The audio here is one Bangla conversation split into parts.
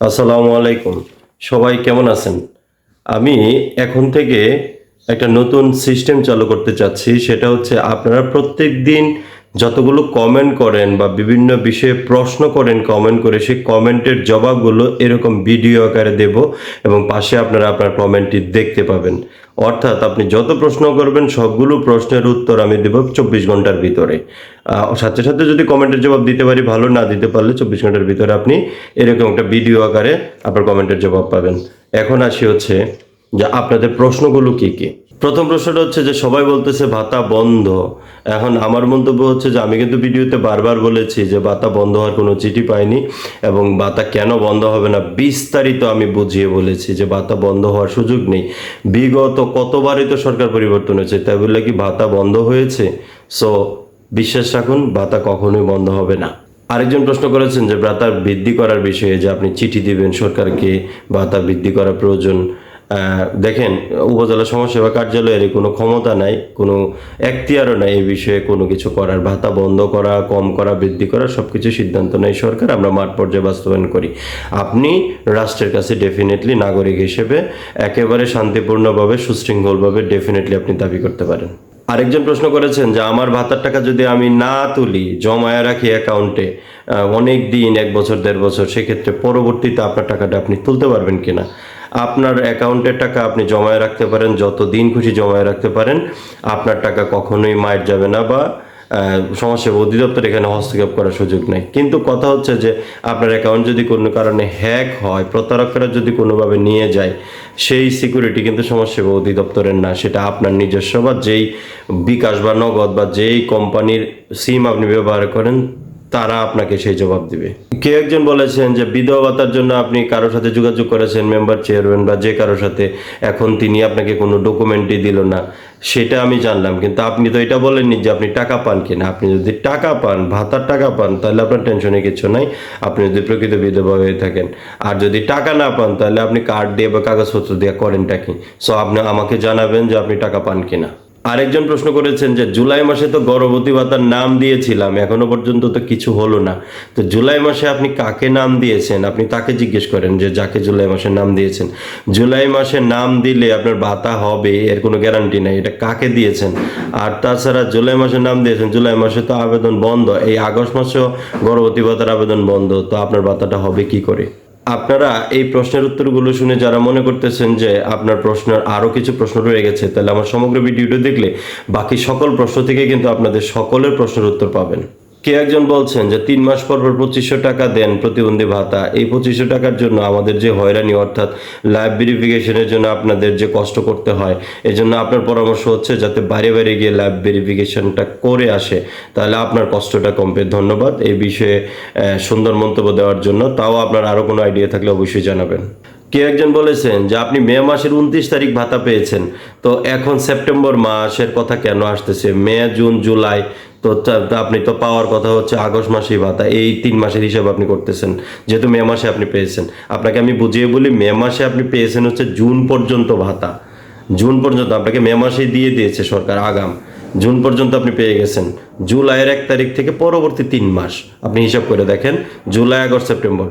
আসসালামু আলাইকুম। সবাই কেমন আছেন? আমি এখন থেকে একটা নতুন সিস্টেম চালু করতে চাচ্ছি। সেটা হচ্ছে আপনারা প্রত্যেক দিন যতগুলো কমেন্ট করেন বা বিভিন্ন বিষয়ে প্রশ্ন করেন কমেন্ট করে সেই কমেন্টের জবাবগুলো এরকম ভিডিও আকারে দেব এবং পাশে আপনারা আপনার কমেন্টটি দেখতে পাবেন। অর্থাৎ আপনি যত প্রশ্ন করবেন, সবগুলো প্রশ্নের উত্তর আমি দেব চব্বিশ ঘণ্টার ভিতরে। সাথে সাথে যদি কমেন্টের জবাব দিতে পারি, ভালো না দিতে পারলে চব্বিশ ঘণ্টার ভিতরে আপনি এরকম একটা ভিডিও আকারে আপনার কমেন্টের জবাব পাবেন। এখন আসি হচ্ছে যে আপনাদের প্রশ্নগুলো কি কি? প্রথম প্রশ্নটা হচ্ছে যে সবাই বলতেছে ভাতা বন্ধ। এখন আমার মন্তব্য হচ্ছে যে আমি কিন্তু ভিডিওতে বারবার বলেছি যে ভাতা বন্ধ হওয়ার কোনো চিঠি পাইনি এবং ভাতা কেন বন্ধ হবে না বিস্তারিত আমি বুঝিয়ে বলেছি যে ভাতা বন্ধ হওয়ার সুযোগ নেই। বিগত কতবারই তো সরকার পরিবর্তন হয়েছে, তাই বললে কি ভাতা বন্ধ হয়েছে? সো বিশ্বাস রাখুন, ভাতা কখনোই বন্ধ হবে না। আরেকজন প্রশ্ন করেছেন যে ভাতা বৃদ্ধি করার বিষয়ে যে আপনি চিঠি দিবেন সরকারকে, ভাতা বৃদ্ধি করা প্রয়োজন। দেখেন, উপজেলা সমাজসেবা কার্যালয়ের কোনো ক্ষমতা নাই, কোনো এখতিয়ারও নাই এই বিষয়ে কোনো কিছু করার। ভাতা বন্ধ করা, কম করা, বৃদ্ধি করা সব কিছু সিদ্ধান্ত নেয় সরকার। আমরা মাঠ পর্যায়ে বাস্তবায়ন করি। আপনি রাষ্ট্রের কাছে ডেফিনেটলি নাগরিক হিসেবে একেবারে শান্তিপূর্ণভাবে, সুশৃঙ্খলভাবে ডেফিনেটলি আপনি দাবি করতে পারেন। আরেকজন প্রশ্ন করেছেন যে, আমার ভাতার টাকা যদি আমি না তুলি, জমায় রাখি অ্যাকাউন্টে অনেক দিন, এক বছর, দেড় বছর, সেক্ষেত্রে পরবর্তীতে আপনার টাকাটা আপনি তুলতে পারবেন কিনা? আপনার অ্যাকাউন্টের টাকা আপনি জমায় রাখতে পারেন যত দিন খুশি জমায় রাখতে পারেন, আপনার টাকা কখনোই মায়ের যাবে না বা সমাজসেবা অধিদপ্তর এখানে হস্তক্ষেপ করার সুযোগ নেই। কিন্তু কথা হচ্ছে যে, আপনার অ্যাকাউন্ট যদি কোনো কারণে হ্যাক হয়, প্রতারকরা যদি কোনোভাবে নিয়ে যায়, সেই সিকিউরিটি কিন্তু সমাজসেবা অধিদপ্তরের না। সেটা আপনার নিজস্ব বা যেই বিকাশ বা নগদ বা যেই কোম্পানির সিম আপনি ব্যবহার করেন তারা আপনাকে সেই জবাব দিবে। কেউ একজন বলেছেন যে বিধবা ভাতার জন্য আপনি কারোর সাথে যোগাযোগ করেছেন, মেম্বার চেয়ারম্যান বা যে কারোর সাথে, এখন তিনি আপনাকে কোনো ডকুমেন্টই দিল না। সেটা আমি জানলাম, কিন্তু আপনি তো এটা বলেননি যে আপনি টাকা পান কিনা। আপনি যদি টাকা পান, ভাতার টাকা পান, তাহলে আপনার টেনশনে কিছু নাই। আপনি যদি প্রকৃত বিধবা হয়ে থাকেন। আর যদি টাকা না পান, তাহলে আপনি কার্ড দিয়ে বা কাগজপত্র দিয়ে করেনটা কি? সো আপনি আমাকে জানাবেন যে আপনি টাকা পান কিনা। আরেকজন প্রশ্ন করেছেন যে জুলাই মাসে তো গর্ভবতী ভাতার নাম দিয়েছিলাম, এখনও পর্যন্ত তো কিছু হলো না। তো জুলাই মাসে আপনি কাকে নাম দিয়েছেন? আপনি তাকে জিজ্ঞেস করেন যে যাকে জুলাই মাসে নাম দিয়েছেন। জুলাই মাসে নাম দিলে আপনার ভাতা হবে, এর কোনো গ্যারান্টি নাই, এটা কাকে দিয়েছেন? আর তাছাড়া জুলাই মাসে নাম দিয়েছেন, জুলাই মাসে তো আবেদন বন্ধ, এই আগস্ট মাসেও গর্ভবতী ভাতার আবেদন বন্ধ, তো আপনার ভাতাটা হবে কি করে? আপনারা এই প্রশ্নের উত্তরগুলো শুনে যারা মনে করতেছেন যে আপনার প্রশ্নের আরও কিছু প্রশ্ন রয়ে গেছে, তাহলে আমার সমগ্র ভিডিওটা দেখলে বাকি সকল প্রশ্ন থেকে কিন্তু আপনাদের সকলের প্রশ্নের উত্তর পাবেন। কে একজন বলছেন যে তিন মাস পর পর পঁচিশশো টাকা দেন প্রতিবন্ধী ভাতা। এই পঁচিশশো টাকার জন্য আমাদের যে হয়রানি, অর্থাৎ লাইভ ভেরিফিকেশনের জন্য আপনাদের যে কষ্ট করতে হয় এই জন্য আপনার পরামর্শ হচ্ছে যাতে বাইরে বাইরে গিয়ে ল্যাব ভেরিফিকেশনটা করে আসে, তাহলে আপনার কষ্টটা কমবে। ধন্যবাদ। এই বিষয়ে সুন্দর মন্তব্য দেওয়ার জন্য। তাও আপনার আরও কোনো আইডিয়া থাকলে অবশ্যই জানাবেন। কেউ একজন বলেছেন যে আপনি মে মাসের উনত্রিশ তারিখ ভাতা পেয়েছেন। তো এখন সেপ্টেম্বর মাসের কথা কেন আসতেছে? মে, জুন, জুলাই, তো আপনি তো পাওয়ার কথা হচ্ছে আগস্ট মাসেই ভাতা। এই তিন মাসের হিসাব আপনি করতেছেন, যেহেতু মে মাসে আপনি পেয়েছেন। আপনাকে আমি বুঝিয়ে বলি, মে মাসে আপনি পেয়েছেন হচ্ছে জুন পর্যন্ত ভাতা। জুন পর্যন্ত আপনাকে মে মাসেই দিয়ে দিয়েছে সরকার আগাম। জুন পর্যন্ত আপনি পেয়ে গেছেন। জুলাইয়ের এক তারিখ থেকে পরবর্তী তিন মাস। আপনি হিসাব করে দেখেন, জুলাই, আগস্ট, সেপ্টেম্বর।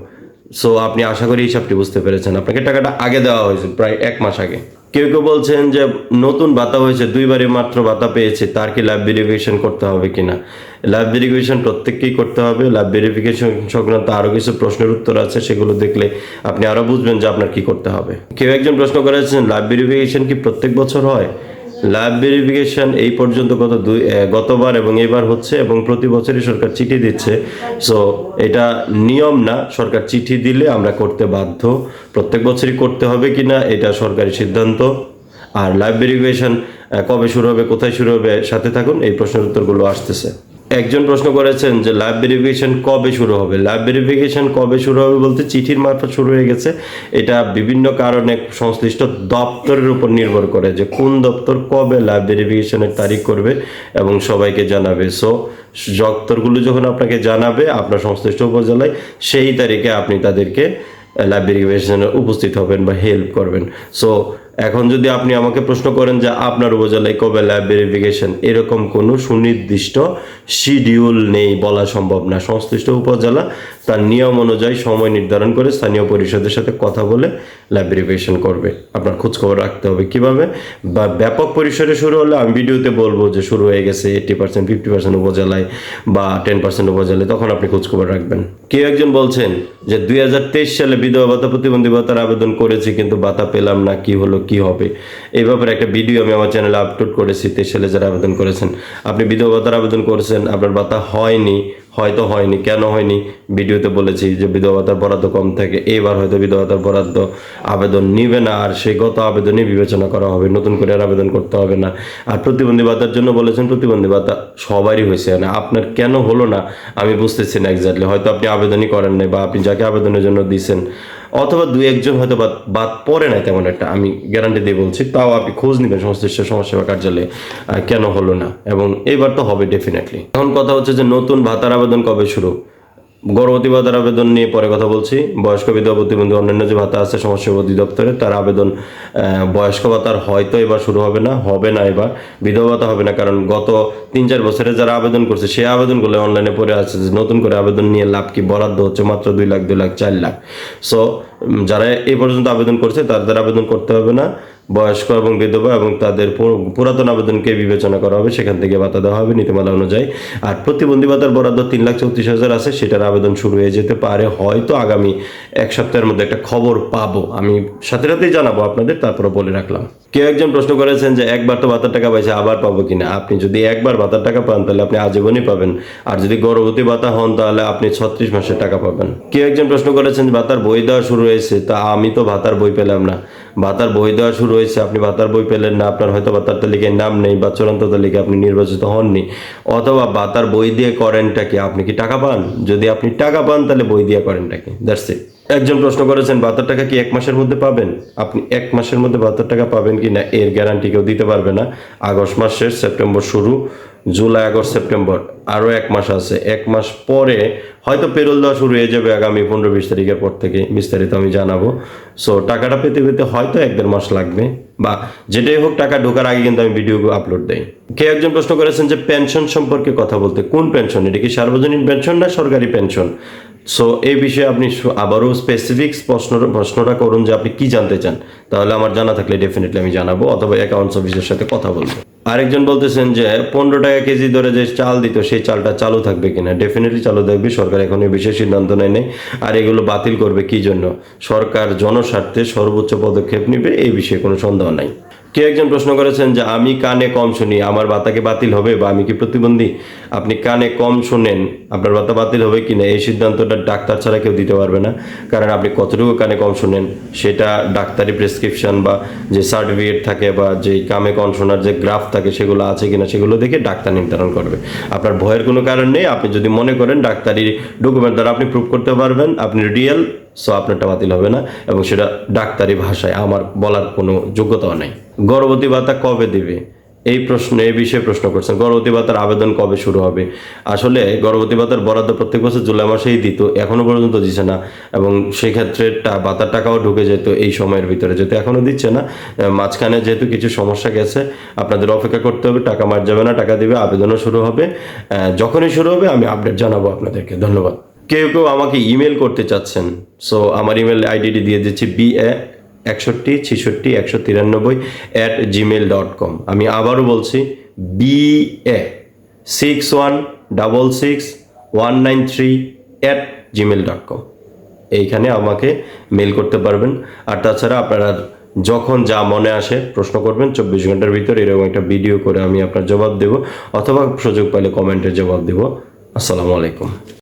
সো আপনি আশা করি হিসাবটি বুঝতে পেরেছেন। আপনাকে টাকাটা আগে দেওয়া হয়েছে প্রায় এক মাস আগে। কেউ কেউ বলছেন যে, নতুন ভাতা হয়েছে, দুইবারই মাত্র ভাতা পেয়েছে, তার কি ল্যাব ভেরিফিকেশন করতে হবে কিনা? ল্যাব ভেরিফিকেশন প্রত্যেককেই করতে হবে। ল্যাব ভেরিফিকেশন সংক্রান্ত আরও কিছু প্রশ্নের উত্তর আছে, সেগুলো দেখলে আপনি আরও বুঝবেন যে আপনার কি করতে হবে। কেউ একজন প্রশ্ন করেছেন ল্যাব ভেরিফিকেশন কি প্রত্যেক বছর হয়? ল্যাব ভেরিফিকেশন এই পর্যন্ত গত দুই গতবার এবং এবার হচ্ছে এবং প্রতি বছরই সরকার চিঠি দিচ্ছে। সো এটা নিয়ম না, সরকার চিঠি দিলে আমরা করতে বাধ্য। প্রত্যেক বছরই করতে হবে কি না, এটা সরকারি সিদ্ধান্ত। আর লাইভ ভেরিফিকেশন কবে শুরু হবে, কোথায় শুরু হবে, সাথে থাকুন, এই প্রশ্নের উত্তরগুলো আসতেছে। একজন প্রশ্ন করেছেন যে লাইভ ভেরিফিকেশন কবে শুরু হবে? লাইভ ভেরিফিকেশন কবে শুরু হবে বলতে চিঠির মারফত শুরু হয়ে গেছে। এটা বিভিন্ন কারণে সংশ্লিষ্ট দপ্তরের উপর নির্ভর করে যে কোন দপ্তর কবে লাইভ ভেরিফিকেশনের তারিখ করবে এবং সবাইকে জানাবে। সো দপ্তরগুলো যখন আপনাকে জানাবে আপনার সংশ্লিষ্ট উপজেলায়, সেই তারিখে আপনি তাদেরকে লাইভ ভেরিফিকেশনে উপস্থিত হবেন বা হেল্প করবেন। সো এখন যদি আপনি আমাকে প্রশ্ন করেন যে আপনার উপজেলায় কবে ল্যাব ভেরিফিকেশন এরকম কোনো সুনির্দিষ্ট শিডিউল নেই বলা সম্ভব না। সংশ্লিষ্ট উপজেলা তার নিয়ম অনুযায়ী সময় নির্ধারণ করে স্থানীয় পরিষদের সাথে কথা বলে ল্যাব ভেরিফিকেশন করবে। আপনার খোঁজখবর রাখতে হবে কীভাবে? বা ব্যাপক পরিসরে শুরু হলে আমি ভিডিওতে বলব যে শুরু হয়ে গেছে এইটি পার্সেন্ট ফিফটি পার্সেন্ট উপজেলায় বা টেন পার্সেন্ট উপজেলায়, তখন আপনি খোঁজখবর রাখবেন। কেউ একজন বলছেন যে দুই হাজার তেইশ সালে বিধবা ভাতা প্রতিবন্ধী ভাতার আবেদন করেছি কিন্তু ভাতা পেলাম না, কি হলো কি হবে? এই ব্যাপারে একটা ভিডিও আমি আমার চ্যানেলে আপলোড করেছি, তেইশ সালে যারা আবেদন করেছেন। আপনি বিধবা ভাতার আবেদন করেছেন, আপনার ভাতা হয়নি, হয়তো হয়নি, কেন হয়নি? ভিডিওতে বলেছি যে বিধবা ভাতার বরাদ্দ কম থাকে, এবার হয়তো বিধবা ভাতার বরাদ্দ আবেদন নিবে না, আর সেই গত আবেদনই বিবেচনা করা হবে, নতুন করে আর আবেদন করতে হবে না। আর প্রতিবন্ধী ভাতার জন্য বলেছেন, প্রতিবন্ধী ভাতা সবারই হয়েছে না আপনার কেন হলো না, আমি বুঝতেছি না এক্স্যাক্টলি হয়তো আপনি আবেদনই করেন নাই বা আপনি যাকে আবেদনের জন্য দিয়েছেন অথবা দু একজন হয়তো বাদ বাদ পড়ে নাই তেমন একটা, আমি গ্যারান্টি দিয়ে বলছি। তাও আপনি খোঁজ নেবেন সংশ্লিষ্ট সমাজসেবা কার্যালয়ে কেন হলো না। এবং এবার তো হবে ডেফিনেটলি এখন কথা হচ্ছে যে নতুন ভাতার আবেদন কবে শুরু? গর্ভবতী ভাতার আবেদন নিয়ে পরে কথা বলছি। বয়স্ক বিধবা প্রতিবন্ধী অন্যান্য যে ভাতা আছে সমাজসেবা অধিদপ্তরে, তার আবেদন বয়স্ক ভাতার হয়তো এবার শুরু হবে না হবে না এবার। বিধবা ভাতা হবে না, কারণ গত তিন চার বছরে যারা আবেদন করছে, সেই আবেদনগুলো অনলাইনে পড়ে আছে যে নতুন করে আবেদন নিয়ে লাভ কি? বরাদ্দ হচ্ছে মাত্র দুই লাখ দুই লাখ, চার লাখ। সো যারা এই পর্যন্ত আবেদন করছে, তাদের আবেদন করতে হবে না। বয়স্ক এবং বিধবা এবং তাদের পুরাতন আবেদনকে বিবেচনা করা হবে, সেখান থেকে ভাতা দেওয়া হবে, নীতিমালা অনুযায়ী। আর প্রতিবন্ধী ভাতার বরাদ্দ তিন লাখ চৌত্রিশ হাজার আছে, সেটার আবেদন শুরু হয়ে যেতে পারে। হয়তো আগামী এক সপ্তাহের মধ্যে একটা খবর পাবো। আমি সাথে সাথেই জানাব আপনাদের তারপরে বলে রাখলাম। কেউ একজন প্রশ্ন করেছেন যে, একবার তো ভাতার টাকা পাইছে আবার পাবো কিনা আপনি যদি একবার ভাতার টাকা পান, তাহলে আপনি আজীবনই পাবেন। আর যদি গর্ভবতী ভাতা হন, তাহলে আপনি ছত্রিশ মাসের টাকা পাবেন। কেউ একজন প্রশ্ন করেছেন ভাতার বই দেওয়া শুরু হয়েছে, তা আমি তো ভাতার বই পেলাম না। ভাতার বই দেওয়া শুরু হয়েছে, আপনি ভাতার বই পেলেন না, আপনার হয়তো ভাতার তালিকায় নাম নেই বা চূড়ান্ত তালিকায় আপনি নির্বাচিত হননি। অথবা ভাতার বই দিয়ে করেনটা কি? আপনি কি টাকা পান? যদি আপনি টাকা পান, তাহলে বই দিয়ে করেনটা কি? দ্যাটস ইট একজন প্রশ্ন করেছেন ভাতার টাকা কি এক মাসের মধ্যে পাবেন? আপনি এক মাসের মধ্যে ভাতার টাকা পাবেন কি না এর গ্যারান্টি কেউ দিতে পারবে না। আগস্ট মাস শেষ সেপ্টেম্বর শুরু। জুলাই, আগস্ট, সেপ্টেম্বর আরও এক মাস আছে। এক মাস পরে হয়তো পেরোল দেওয়া শুরু হয়ে যাবে আগামী পনেরো বিশ তারিখের পর থেকে, বিস্তারিত আমি জানাব। সো টাকাটা পেতে পেতে হয়তো এক দেড় মাস লাগবে, বা যেটাই হোক টাকা ঢোকার আগে কিন্তু আমি ভিডিও আপলোড দেই। কে একজন প্রশ্ন করেছেন যে পেনশন সম্পর্কে কথা বলতে, কোন পেনশন এটা কি সার্বজনীন পেনশন না সরকারি পেনশন সো এই বিষয়ে আপনি আবারও স্পেসিফিক প্রশ্ন প্রশ্নটা করুন যে আপনি কি জানতে চান। তাহলে আমার জানা থাকলে ডেফিনেটলি আমি জানাব অথবা অ্যাকাউন্টস অফিসের সাথে কথা বলব। আরেকজন বলতেছেন যে, পনেরো টাকা কেজি ধরে যে চাল দিত, সেই চালটা চালু থাকবে কিনা? ডেফিনেটলি চালু থাকবে, সরকার এখন এই বিশেষ সিদ্ধান্ত নেয় নেই। আর এগুলো বাতিল করবে কি জন্য? সরকার জনস্বার্থে সর্বোচ্চ পদক্ষেপ নেবে, এই বিষয়ে কোনো সন্দেহ নাই। কে একজন প্রশ্ন করেছেন যে আমি কানে কম শুনি, আমার বাতাকে বাতিল হবে বা আমি কি প্রতিবন্ধী? আপনি কানে কম শুনেন, আপনার বাতা বাতিল হবে কি না? এই সিদ্ধান্তটা ডাক্তার ছাড়া কেউ দিতে পারবে না। কারণ আপনি কতটুকু কানে কম শুনেন, সেটা ডাক্তারি প্রেসক্রিপশন বা যে সার্টিফিকেট থাকে বা যে কামে কম শোনার যে গ্রাফ থাকে, সেগুলো আছে কিনা, সেগুলো দেখে ডাক্তার নির্ধারণ করবে। আপনার ভয়ের কোনো কারণ নেই, আপনি যদি মনে করেন ডাক্তারি ডকুমেন্ট দ্বারা আপনি প্রুভ করতে পারবেন, আপনি রিয়েল সো আপনারটা বাতিল হবে না এবং সেটা ডাক্তারি ভাষায়, আমার বলার কোনো যোগ্যতাও নেই। গর্ভবতী ভাতা কবে দিবে? এই প্রশ্ন, এই বিষয়ে প্রশ্ন করছেন। গর্ভবতী ভাতার আবেদন কবে শুরু হবে? আসলে গর্ভবতী ভাতার বরাদ্দ প্রত্যেক বছর জুলাই মাসেই দিত, এখনও পর্যন্ত দিচ্ছে না এবং সেক্ষেত্রে ভাতার টাকাও ঢুকে যেত এই সময়ের ভিতরে, যেহেতু এখনও দিচ্ছে না। মাঝখানে যেহেতু কিছু সমস্যা গেছে, আপনাদের অপেক্ষা করতে হবে, টাকা মার যাবে না, টাকা দিবে, আবেদনও শুরু হবে। যখনই শুরু হবে, আমি আপডেট জানাব আপনাদেরকে। ধন্যবাদ। কেউ কেউ আমাকে ইমেল করতে চাচ্ছেন, সো আমার ইমেল আইডিটি দিয়ে দিচ্ছি বি এ একষট্টি, ছেষট্টি, একশো তিরানব্বই অ্যাট জিমেল ডট কম আমি আবারও বলছি B A six one double six one nine three at Gmail dot com এইখানে আমাকে মেল করতে পারবেন। আর তাছাড়া আপনারা যখন যা মনে আসে প্রশ্ন করবেন, চব্বিশ ঘণ্টার ভিতর এরকম একটা ভিডিও করে আমি আপনার জবাব দেব, অথবা সুযোগ পাইলে কমেন্টের জবাব দেব। আসসালামু আলাইকুম।